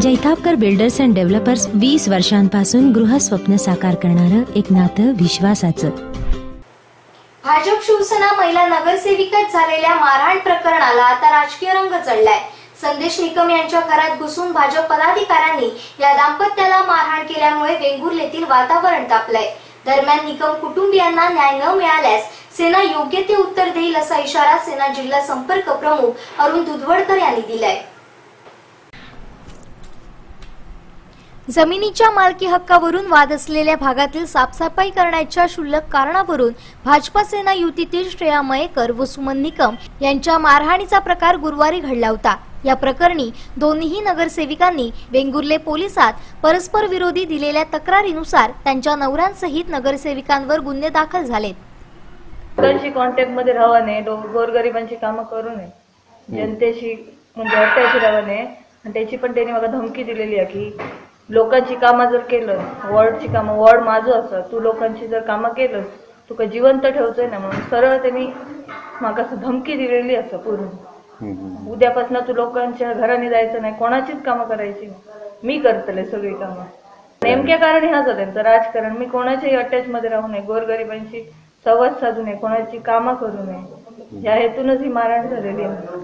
Jaitapkar builders and developers वीस वर्षांपासून गृहस्वप्न साकार करणारं एक नातं विश्वासाचं. भाजप शिवसेना महिला नगरसेविकात झालेल्या मारहाण प्रकरणाला आता राजकीय रंग चढलाय. संदेश निकम यांच्या घरात घुसून भाजप पदाधिकाऱ्यांनी या दाम्पत्याला मारहाण केल्यामुळे वेंगुर्लेतील वातावरण तापलंय. दरम्यान निकम कुटुंबियांना न्याय न मिळाल्यास सेना योग्य ते उत्तर देईल असा इशारा सेना जिल्हा संपर्क प्रमुख अरुण दुधवडकर यांनी दिलाय. जमिनीच्या मालकी हक्कावरून वाद असलेल्या भागातील साफसफाई करण्याच्या क्षुल्लक कारणावरून भाजपा सेना युतीतील श्रेया मयेकर व सुमन निकम यांच्या मारहाणीचा प्रकार गुरुवारी घडला होता. या प्रकरणी दोन्ही नगरसेविकांनी वेंगुर्ले पोलिसात परस्पर विरोधी दिलेल्या तक्रारीनुसार त्यांच्या नवऱ्यांसहित नगरसेविकांवर गुन्हे दाखल झालेत. लोकांशी कॉन्टॅक्टमध्ये राहावा लो- गोरगरिबांची कामं करू नये. जनतेशी म्हणजे राहावं नाही आणि त्याची पण त्यांनी मला धमकी दिलेली आहे की लोकांची कामं जर केलं वॉर्डची कामं वॉर्ड माझं असं तू लोकांची जर कामं केलं तुका जिवंत ठेवचंय ना म्हणून सरळ त्यांनी म्हाका असं धमकी दिलेली असं पूर्ण. उद्यापासून तू लोकांच्या घराने जायचं नाही कोणाचीच कामं करायची. मी करतले सगळी कामं. नेमक्या कारण ह्याच त्यांचं राजकारण. मी कोणाच्याही अटॅच मध्ये राहू नये गोरगरिबांशी संवाद साधू नये कोणाची कामं करू नये. या हेतूनच ही मारहाण झालेली आहे.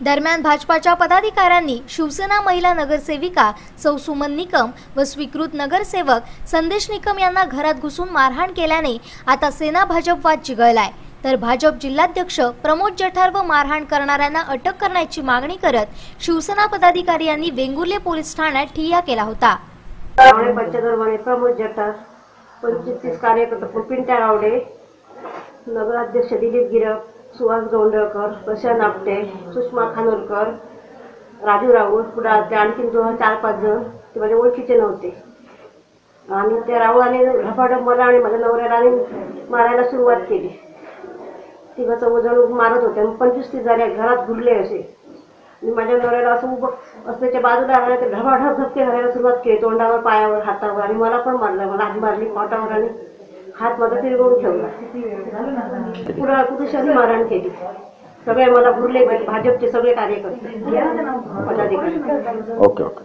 दरम्यान भाजपाच्या पदाधिकाऱ्यांनी शिवसेना महिला नगरसेविका सौ सुमन निकम व स्वीकृत नगरसेवक संदेश निकम यांना घरात घुसून मारहाण केल्याने आता सेना भाजप वाद चिघळलाय तर भाजप जिल्हाध्यक्ष प्रमोद जठार व मारहाण करणाऱ्यांना अटक करण्याची मागणी करत शिवसेना पदाधिकारी यांनी वेंगुर्ले पोलीस ठाण्यात ठिय्या केला होता. प्रमोद जठार पंचवीस कार्यकर्ते पिंट्या नगराध्यक्ष दिलीप गिरप सुहास गोंडळकर प्रशांत आपटे सुषमा खानोलकर राजू राऊत पुढे ते आणखीन दोन चार पाच जण ते माझ्या ओळखीचे नव्हते. आणि त्या राऊळाने झपाटप मला आणि माझ्या नवऱ्याला आणि मारायला सुरुवात केली. तिघाचं वजन मारत होते पंचवीस तीस झाले घरात घुरले असे. आणि माझ्या नवऱ्याला असं उभं असल्याच्या बाजूला आलं ते ढबाढब झपके घालायला सुरुवात केली तोंडावर पायावर हातावर आणि मला पण मारलं. मला आधी मारली पोटावर आणि हात माझा तिरगून ठेवला. पुरा पुरुषांनी मारहाण केली. सगळे मला भुरले भाजपचे सगळे कार्यकर्ते. पदाधिकारी. Okay okay.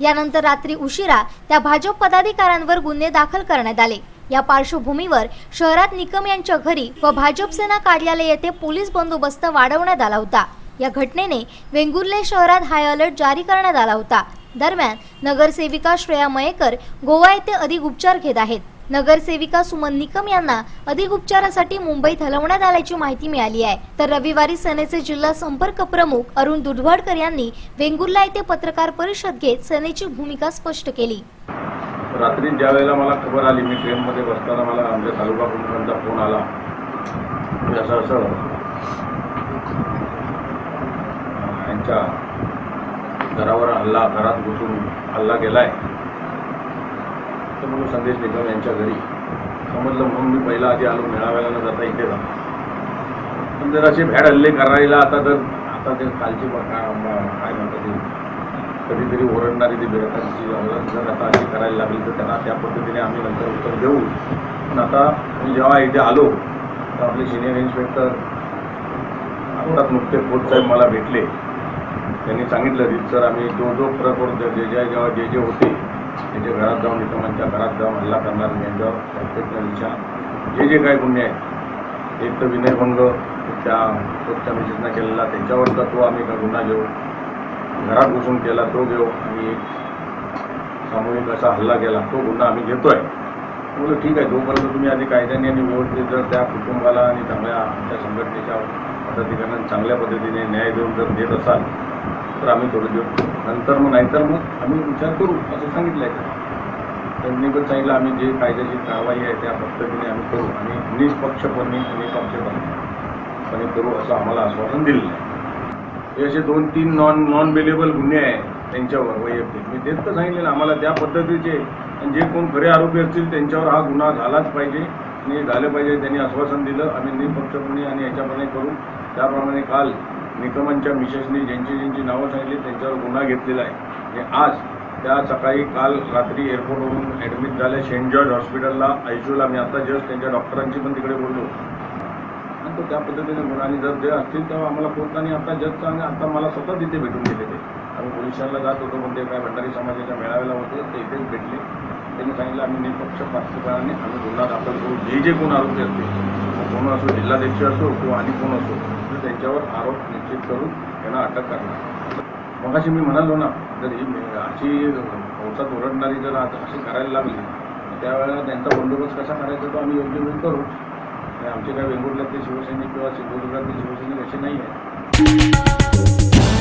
यानंतर रात्री उशिरा त्या भाजप पदाधिकाऱ्यांवर गुन्हे दाखल करण्यात आले. या पार्श्वभूमीवर शहरात निकम यांच्या घरी व भाजप सेना कार्यालय येथे पोलीस बंदोबस्त वाढवण्यात आला होता. या घटनेने वेंगुर्ले शहरात हाय अलर्ट जारी करण्यात आला होता. दरम्यान नगरसेविका श्रेया मयेकर गोवा येथे अधिक उपचार घेत आहेत. नगरसेविका सुमन निकम यांना अधिक उपचारासाठी मुंबईत हलवण्यात आल्याची माहिती मिळाली आहे. तर रविवारी सेनेचे जिल्हा संपर्क प्रमुख अरुण दुधवाडकर यांनी वेंगुर्ला येथे पत्रकार परिषद घेत सेनेची भूमिका स्पष्ट केली. रात्री ज्या वेळेला मला खबर आली मी ट्रेनमध्ये बसताना मला आमच्या तालुका प्रमुखांचा फोन आला. म्हणजे असं असं. यांच्या घरावर हल्ला घरात घुसून हल्ला केलाय. तर म्हणून संदेश निकम यांच्या घरी. समजलं म्हणून मी पहिला आधी आलो मेळाव्याला न जाता इथे जातो. पण जर असे भॅड हल्ले करायला आता तर आता ते कालची काय म्हणतात ते? कधीतरी ओरडणारी ती बेरकांची जर आता अशी करायला लागली तर त्यांना त्या पद्धतीने आम्ही नंतर उत्तर देऊ. पण आता मी जेव्हा इथे आलो तर आपले सिनियर इन्स्पेक्टर आत्ताच नुकते खोत साहेब मला भेटले. त्यांनी सांगितलं रीत सर आम्ही जो जो प्रकरण जे जे जेव्हा जे जे होते त्यांच्या घरात जाऊन इतरांच्या घरात जाऊन हल्ला करणार यांच्यावर प्रत्येक जे जे काही गुन्हे आहेत एक तर विनयभंग त्या खोतच्या मिसेसना केलेला त्यांच्यावरचा तो आम्ही का गुन्हा घेऊ. घरात घुसून केला तो घेऊ. आणि सामूहिक असा हल्ला केला तो गुन्हा आम्ही घेतो आहे बोललो ठीक आहे जोपर्यंत तुम्ही आधी कायद्याने आणि व्यवस्थित जर त्या कुटुंबाला आणि चांगल्या आमच्या संघटनेच्या पदाधिकाऱ्यांना चांगल्या पद्धतीने न्याय देऊन जर देत असाल तर आम्ही थोडं देऊ. नंतर मग नाहीतर मग आम्ही विचार करू असं सांगितलं आहे त्यांनी पण सांगितलं आम्ही जे कायद्याची कारवाई आहे त्या पद्धतीने आम्ही करू आणि निष्पक्षपणे निष्पक्षपणे करू असं आम्हाला आश्वासन दिलेलं आहे. हे असे दोन तीन नॉन नॉन बेलेबल गुन्हे आहे त्यांच्यावर वैयक्तिक. मी तेच तर सांगितलेलं आम्हाला त्या पद्धतीचे आणि जे कोण खरे आरोपी असतील त्यांच्यावर हा गुन्हा झालाच पाहिजे. आणि झालं पाहिजे त्यांनी आश्वासन दिलं आम्ही निपक्षपणे आणि याच्याप्रमाणे करू. त्याप्रमाणे काल निकमांच्या मिसेसने ज्यांची ज्यांची नावं सांगितली त्यांच्यावर गुन्हा घेतलेला आहे. आणि आज त्या सकाळी काल रात्री एअरपोर्टवरून ॲडमिट झाल्या सेंट जॉर्ज हॉस्पिटलला आयसीयूला. मी आता जस्ट त्यांच्या डॉक्टरांची पण तिकडे बोललो आणि तो त्या पद्धतीने गुन्हा आणि जर जे असतील तेव्हा आम्हाला कोर्टाने आता जस्ट आणि आता मला स्वतः तिथे भेटून गेले ते. आम्ही पोलिसांना जात होतो पण ते काय भंडारी समाजाच्या मेळाव्याला होते ते इथेच भेटले. त्यांनी सांगितलं आम्ही निष्पक्षपातीपणाने आम्ही गुन्हा दाखल करू. जे जे कोण आरोपी असतील कोण असो जिल्हाध्यक्ष असो किंवा आणि कोण असो त्यांच्यावर आरोप निश्चित करून त्यांना अटक करणार. मगाशी मी म्हणालो ना जर ही अशी पावसात ओरडणारी जर आता अशी करायला लागली त्यावेळेला त्यांचा बंदोबस्त कसा करायचा तो आम्ही योग्य वेळ करू. आमचे काय वेंगुर्ल्यातले शिवसैनिक किंवा सिंधुदुर्गातले शिवसैनिक असे नाही आहेत